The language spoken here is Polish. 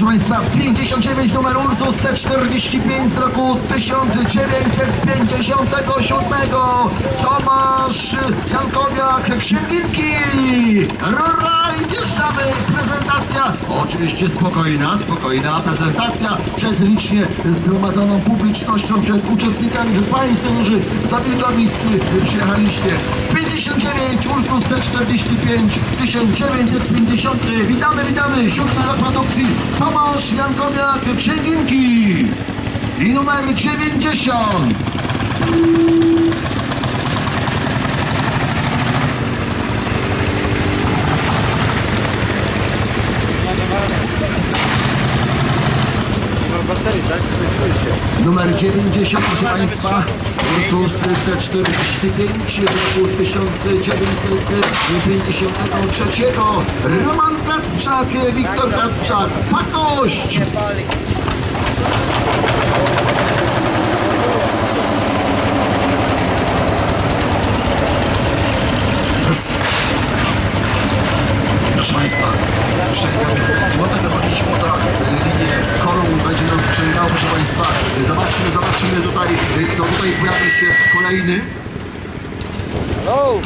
Proszę Państwa, 59 numer Ursus C45 z roku 1957. Tomasz Jankowiak, Księginki. Rura. Prezentacja, oczywiście spokojna, spokojna prezentacja przed licznie zgromadzoną publicznością, przed uczestnikami, przed Państwem, którzy do Wilkowic przyjechaliście. 59 Ursus C45 1950. Witamy, witamy. Siódmy rok produkcji Tomasz Jankowiak, Księginki. I numer 90. Numer 90, proszę Państwa, Ursus C45 z roku 1953. Roman Kacprzak, Wiktor Kacprzak, Patość! Proszę Państwa, sprzęgał. Zobaczmy, zobaczymy tutaj, y, kto tutaj pojawi się kolejny. Hello!